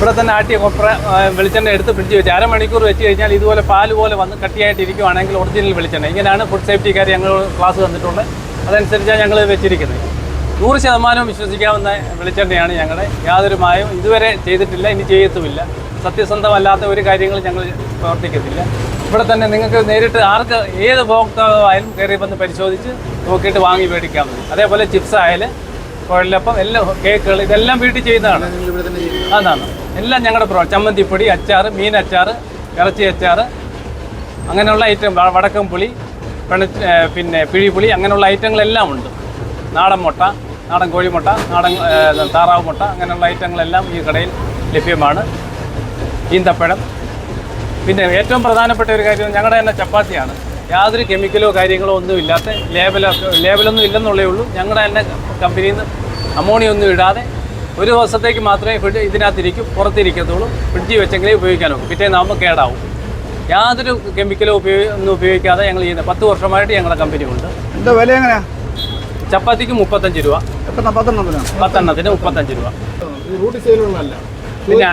ഇവിടെ തന്നെ ആട്ടിയ കൊപ്ര വെളിച്ചെണ്ണ എടുത്ത് ഫ്രിഡ്ജ് വെച്ച് അരമണിക്കൂർ വെച്ച് കഴിഞ്ഞാൽ ഇതുപോലെ പാൽ പോലെ വന്ന് കട്ടിയായിട്ട് ഇരിക്കുവാണെങ്കിൽ ഒറിജിനൽ വെളിച്ചെണ്ണ. ഇങ്ങനെയാണ് ഫുഡ് സേഫ്റ്റിക്കാർ ഞങ്ങൾ ക്ലാസ് തന്നിട്ടുണ്ട്. അതനുസരിച്ചാണ് ഞങ്ങൾ വെച്ചിരിക്കുന്നത്. നൂറ് ശതമാനവും വിശ്വസിക്കാവുന്ന വെളിച്ചെണ്ണയാണ് ഞങ്ങളുടെ. യാതൊരു മായവും ഇതുവരെ ചെയ്തിട്ടില്ല ഇനി ചെയ്യത്തുമില്ല. സത്യസന്ധമല്ലാത്ത ഒരു കാര്യങ്ങളും ഞങ്ങൾ പ്രവർത്തിക്കത്തില്ല. ഇവിടെ തന്നെ നിങ്ങൾക്ക് നേരിട്ട് ആർക്ക് ഏത് ഉപഭോക്താവായാലും കയറി വന്ന് പരിശോധിച്ച് നോക്കിയിട്ട് വാങ്ങി മേടിക്കാൻ മതി അതേപോലെ ചിപ്സ് ആയാലും കുഴലപ്പം എല്ലാം കേക്കുകൾ ഇതെല്ലാം വീട്ടിൽ ചെയ്യുന്നതാണ്. അതാണ്. എല്ലാം ഞങ്ങളുടെ പ്രോ ചമ്മന്തിപ്പൊടി അച്ചാർ മീൻ അച്ചാർ ഇറച്ചി അച്ചാർ അങ്ങനെയുള്ള ഐറ്റം വടക്കം പുളി പെണ പിന്നെ പിഴിപുളി അങ്ങനെയുള്ള ഐറ്റങ്ങളെല്ലാം ഉണ്ട്. നാടൻ മുട്ട നാടൻ കോഴിമുട്ട നാടൻ താറാവ് മുട്ട അങ്ങനെയുള്ള ഐറ്റങ്ങളെല്ലാം ഈ കടയിൽ ലഭ്യമാണ്. ഈന്തപ്പഴം. പിന്നെ ഏറ്റവും പ്രധാനപ്പെട്ട ഒരു കാര്യം ഞങ്ങളുടെ തന്നെ ചപ്പാത്തിയാണ്. യാതൊരു കെമിക്കലോ കാര്യങ്ങളോ ഒന്നും ഇല്ലാത്ത ലേബലോ ലേബലൊന്നും ഇല്ലെന്നുള്ളേ ഉള്ളൂ. ഞങ്ങളുടെ തന്നെ കമ്പനിയിൽ നിന്ന് അമോണിയൊന്നും ഇടാതെ ഒരു ദിവസത്തേക്ക് മാത്രമേ ഫ്രിഡ്ജ് ഇതിനകത്തിരിക്കും പുറത്തിരിക്കത്തുള്ളൂ. ഫ്രിഡ്ജ് വെച്ചെങ്കിലേ ഉപയോഗിക്കാൻ നോക്കും പിറ്റേന്നാകുമ്പോൾ കേടാവും. യാതൊരു കെമിക്കലോ ഉപയോഗി ഒന്നും ഉപയോഗിക്കാതെ ഞങ്ങൾ ചെയ്യുന്നത് പത്ത് വർഷമായിട്ട് ഞങ്ങളുടെ കമ്പനി ഉണ്ട് എന്താ വില എങ്ങനെയാ? ചപ്പാത്തിക്ക് മുപ്പത്തഞ്ച് രൂപ. പത്തെണ്ണത്തിന്? മുപ്പത്തഞ്ച് രൂപ. പിന്നെ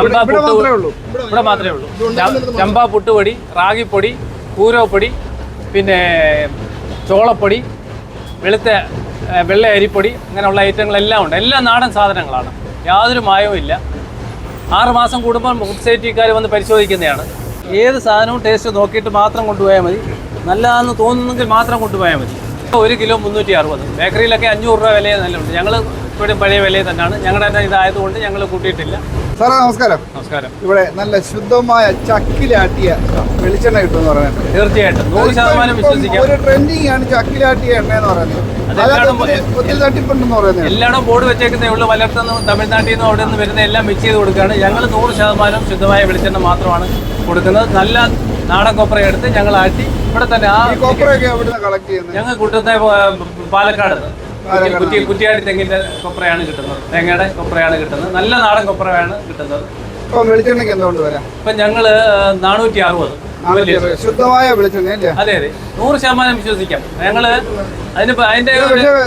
ഇവിടെ പുട്ട് മാത്രമേ ഉള്ളൂ. ഇവിടെ മാത്രമേ ഉള്ളൂ. ച- പുട്ടുപൊടി റാഗിപ്പൊടി കൂരോപ്പൊടി പിന്നെ ചോളപ്പൊടി വെളുത്ത വെള്ള അരിപ്പൊടി അങ്ങനെയുള്ള ഐറ്റങ്ങളെല്ലാം ഉണ്ട്. എല്ലാം നാടൻ സാധനങ്ങളാണ്. യാതൊരു മായവും ഇല്ല. ആറുമാസം കൂടുമ്പോൾ ഫുഡ് വന്ന് പരിശോധിക്കുന്നതാണ്. ഏത് സാധനവും ടേസ്റ്റ് നോക്കിയിട്ട് മാത്രം കൊണ്ടുപോയാൽ മതി. നല്ലതാണെന്ന് തോന്നുന്നെങ്കിൽ മാത്രം കൊണ്ടുപോയാൽ മതി. ഒരു കിലോ മുന്നൂറ്റി അറുപത്. ബേക്കറിയിലൊക്കെ അഞ്ഞൂറ് രൂപ വിലയെ നല്ല ഉണ്ട് ഞങ്ങൾ ഇപ്പോഴും പഴയ വിലയിൽ തന്നെയാണ്. ഞങ്ങളുടെ തന്നെ ഇതായതുകൊണ്ട് ഞങ്ങൾ കൂട്ടിയിട്ടില്ല. സാറേ നമസ്കാരം. നമസ്കാരം. ഇവിടെ നല്ല ശുദ്ധമായ ചക്കിലാട്ടിയ വെളിച്ചെണ്ണ കിട്ടുമെന്ന് പറയുന്നത്. തീർച്ചയായിട്ടും. നൂറ് ശതമാനം വിശ്വസിക്കാം. ഒരു ട്രെൻഡിങ് ആണ് ചക്കിലാട്ടിയ എണ്ണ എന്ന് പറയുന്നത്. എല്ലായിടും ബോർഡ് വെച്ചേക്കുന്നേ ഉള്ളൂ. പലയിടത്തുനിന്നും തമിഴ്നാട്ടിൽ നിന്നും അവിടെ നിന്ന് വരുന്ന എല്ലാം മിക്സ് ചെയ്ത് കൊടുക്കുകയാണ്. ഞങ്ങൾ നൂറ് ശതമാനം ശുദ്ധമായ വെളിച്ചെണ്ണ മാത്രമാണ് കൊടുക്കുന്നത്. നല്ല നാടൻ കൊപ്ര എടുത്ത് ഞങ്ങൾ ആട്ടി ഇവിടെ തന്നെ ആ ചെയ്യുന്നത്? ഞങ്ങൾ കൂട്ടുന്ന പാലക്കാട്. കുറ്റി- കുറ്റി കുറ്റിയാടി തെങ്ങിന്റെ കൊപ്രയാണ് കിട്ടുന്നത്. തേങ്ങയുടെ കൊപ്രയാണ് കിട്ടുന്നത്. നല്ല നാടൻ കൊപ്രയാണ് കിട്ടുന്നത്. ഇപ്പൊ വെളിച്ചെണ്ണയ്ക്ക് എന്തുകൊണ്ട് വരാം? ഇപ്പം ഞങ്ങൾ നാനൂറ്റി അറുപത്. ശുദ്ധമായ വെളിച്ചെണ്ണ അല്ലേ? അതെ അതെ. നൂറ് ശതമാനം വിശ്വസിക്കാം. ഞങ്ങൾ അതിന് അതിന്റെ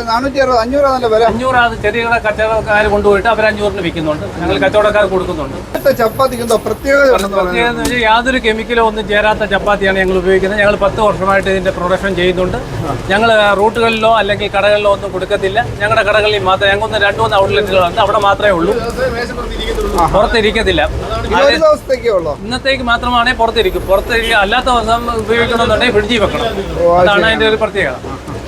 നാനൂറ്റി അറുപത് അഞ്ഞൂറ് നല്ല വില. അഞ്ഞൂറാണ് ചെറിയ കച്ചവടക്കാർ കൊണ്ടുപോയിട്ട് അവർ അഞ്ഞൂറിന് വിൽക്കുന്നുണ്ട്. ഞങ്ങൾ കച്ചവടക്കാർ കൊടുക്കുന്നുണ്ട്. ചപ്പാത്തിക്ക് പ്രത്യേകത പ്രത്യേകത യാതൊരു കെമിക്കലോ ഒന്നും ചേരാത്ത ചപ്പാത്തിയാണ് ഞങ്ങൾ ഉപയോഗിക്കുന്നത്. ഞങ്ങൾ പത്ത് വർഷമായിട്ട് ഇതിന്റെ പ്രൊഡക്ഷൻ ചെയ്യുന്നുണ്ട്. ഞങ്ങൾ റൂട്ടുകളിലോ അല്ലെങ്കിൽ കടകളിലോ ഒന്നും കൊടുക്കത്തില്ല. ഞങ്ങളുടെ കടകളിൽ മാത്രമേ ഒന്ന് രണ്ടു മൂന്ന് ഔട്ട്ലെറ്റുകളുണ്ട്. അവിടെ മാത്രമേ ഉള്ളൂ. പുറത്തിരിക്കത്തില്ല ഒരു ദിവസത്തേക്കേ ഉള്ളൂ? ഇന്നത്തേക്ക് മാത്രമാണ് പുറത്തിരിക്കും. പുറത്തിരിക്കുക അല്ലാത്ത ദിവസം ഉപയോഗിക്കണമെന്നുണ്ടെങ്കിൽ ഫ്രിഡ്ജിൽ വെക്കണം. അതാണ് അതിന്റെ ഒരു പ്രത്യേകത.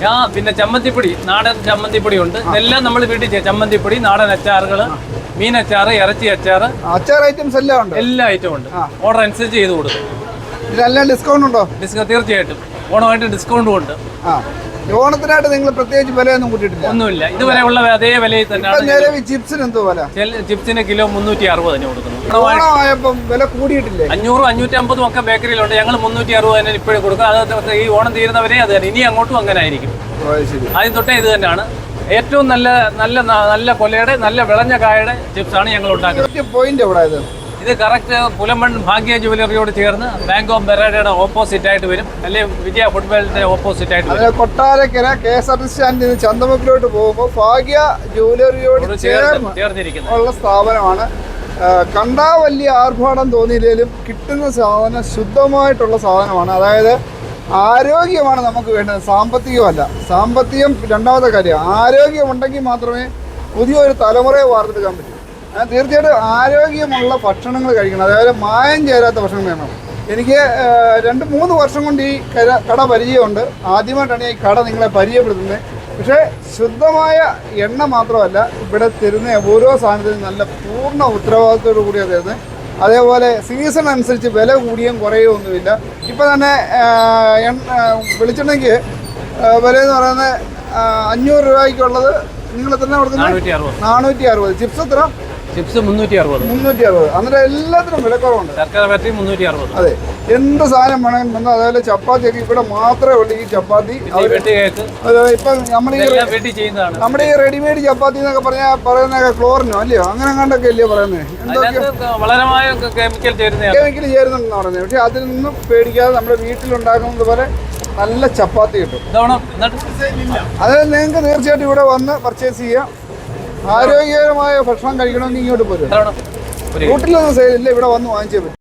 ആ പിന്നെ ചമ്മന്തിപ്പൊടി നാടൻ ചമ്മന്തിപ്പൊടി ഉണ്ട്. ഇതെല്ലാം നമ്മൾ വീട്ടിൽ ചെയ്യാം ചമ്മന്തിപ്പൊടി നാടൻ അച്ചാറുകൾ മീൻ അച്ചാറ് ഇറച്ചി അച്ചാറ്. അച്ചാർ ഐറ്റംസ് എല്ലാം ഉണ്ട്. എല്ലാ ഐറ്റം ഉണ്ട്. ഓർഡർ അനുസരിച്ച് ചെയ്ത് കൊടുക്കും. ഡിസ്കൗണ്ട് ഉണ്ടോ? ഡിസ്കൗണ്ട് തീർച്ചയായിട്ടും. ഓണമായിട്ട് ഡിസ്കൗണ്ടും ഉണ്ട്. ഓണത്തിനായിട്ട് നിങ്ങൾ പ്രത്യേകിച്ച് വിലയൊന്നും കൂട്ടിയിട്ടില്ല? ഒന്നുമില്ല. ഇതുവരെ ഉള്ള അതേ വിലയിൽ തന്നെയാണ് നിലവിൽ ചിപ്സിന് എന്തോ വില? ചിപ്സിന് കിലോ മുന്നൂറ്റി അറുപതിന് കൊടുക്കുന്നത് ഓണമായപ്പം വില കൂടിയിട്ടില്ല? അഞ്ഞൂറും അഞ്ഞൂറ്റി അമ്പതും ഒക്കെ ബേക്കറിയിലുണ്ട്. ഞങ്ങൾ മുന്നൂറ്റി അറുപതിന് ഇപ്പോഴും കൊടുക്കും. അത് ഈ ഓണം തീരുന്നവരെ അത് തന്നെ. ഇനി അങ്ങോട്ടും അങ്ങനെ ആയിരിക്കും. ആദ്യം തൊട്ടേ ഇത് തന്നെയാണ്. ഏറ്റവും നല്ല നല്ല നല്ല കൊലയുടെ നല്ല വിളഞ്ഞ കായയുടെ ചിപ്സാണ് ഞങ്ങൾ ഉണ്ടാക്കുന്നത്. പോയിന്റ് എവിടെ ഇത് കറക്റ്റ് പുലമൺ ഭാഗ്യ ജുവലറിയോട് ചേർന്ന് ബാങ്ക് ഓഫ് ബെറാഡയുടെ ഓപ്പോസിറ്റ് ആയിട്ട് വരും. അല്ലെ വിജയ ഫുട്ബോളിന്റെ ഓപ്പോസിറ്റ് ആയിട്ട് വരും. Kottarakkara K S R T സ്റ്റാൻഡിൽ നിന്ന് ചന്തമുക്കിലോട്ട് പോകുമ്പോൾ ഭാഗ്യ ജുവലറിയോട് ചേർന്ന് ചേർന്ന് ചേർന്നിരിക്കുന്നത്. ഉള്ള സ്ഥാപനമാണ്. കണ്ടാ വലിയ ആർഭാടം തോന്നിയില്ലെങ്കിലും കിട്ടുന്ന സാധനം ശുദ്ധമായിട്ടുള്ള സാധനമാണ്. അതായത് ആരോഗ്യമാണ് നമുക്ക് വേണ്ടത്. സാമ്പത്തികമല്ല. സാമ്പത്തികം രണ്ടാമത്തെ കാര്യം. ആരോഗ്യമുണ്ടെങ്കിൽ മാത്രമേ പുതിയൊരു തലമുറയെ വാർത്തെടുക്കാൻ പറ്റൂ. തീർച്ചയായിട്ടും ആരോഗ്യമുള്ള ഭക്ഷണങ്ങൾ കഴിക്കണം. അതായത് മായം ചേരാത്ത ഭക്ഷണം വേണം എനിക്ക് രണ്ട് മൂന്ന് വർഷം കൊണ്ട് ഈ കര കട പരിചയമുണ്ട്. ആദ്യമായിട്ടാണ് ഈ കട നിങ്ങളെ പരിചയപ്പെടുത്തുന്നത്. പക്ഷേ ശുദ്ധമായ എണ്ണ മാത്രമല്ല ഇവിടെ തരുന്ന ഓരോ സാധനത്തിനും നല്ല പൂർണ ഉത്തരവാദിത്തോടു കൂടിയാണ് തരുന്നത്. അതേപോലെ സീസൺ അനുസരിച്ച് വില കൂടിയും കുറയോ ഒന്നുമില്ല. ഇപ്പം തന്നെ ആ, എണ്ണ വിളിച്ചിട്ടുണ്ടെങ്കിൽ വെളിച്ചെണ്ണയ്ക്ക് വില എന്ന് പറയുന്നത് അഞ്ഞൂറ് രൂപയ്ക്കുള്ളത് നിങ്ങൾ എത്ര കൊടുക്കുന്നത്? നാനൂറ്റി അറുപത്. ചിപ്സ് എത്ര? ചിപ്സ് മുന്നൂറ്റി അറുപത് മുന്നൂറ്റി അറുപത് അങ്ങനെ എല്ലാത്തിനും വിലക്കുറവുണ്ട്. ശർക്കര മുന്നൂറ്റി അറുപത് അതെ. എന്ത് സാധനം വേണമെങ്കിലും വന്നു അതേപോലെ ചപ്പാത്തിയൊക്കെ ഇവിടെ മാത്രമേ ഉള്ളൂ ഈ ചപ്പാത്തി. ഇപ്പം നമ്മുടെ ഈ നമ്മുടെ ഈ റെഡിമെയ്ഡ് ചപ്പാത്തി എന്നൊക്കെ പറഞ്ഞാൽ പറയുന്ന ക്ലോറിനോ അല്ലയോ? അങ്ങനെ കണ്ടൊക്കെ അല്ലയോ പറയുന്നത് എന്തൊക്കെ? കെമിക്കൽ ചേരുന്നുണ്ടെന്ന് പറയുന്നത് പക്ഷെ അതിൽ നിന്നും പേടിക്കാതെ നമ്മുടെ വീട്ടിലുണ്ടാക്കുന്നത് പോലെ നല്ല ചപ്പാത്തി കിട്ടും. അതായത് നിങ്ങൾക്ക് തീർച്ചയായിട്ടും ഇവിടെ വന്ന് പർച്ചേസ് ചെയ്യാം. ആരോഗ്യകരമായ ഭക്ഷണം കഴിക്കണമെങ്കിൽ ഇങ്ങോട്ട് പോരും വീട്ടിലൊന്നും സെയിൽ ഇല്ല റൂട്ടിലൊന്നും ഇവിടെ വന്ന് വാങ്ങിച്ചേ പറ്റും.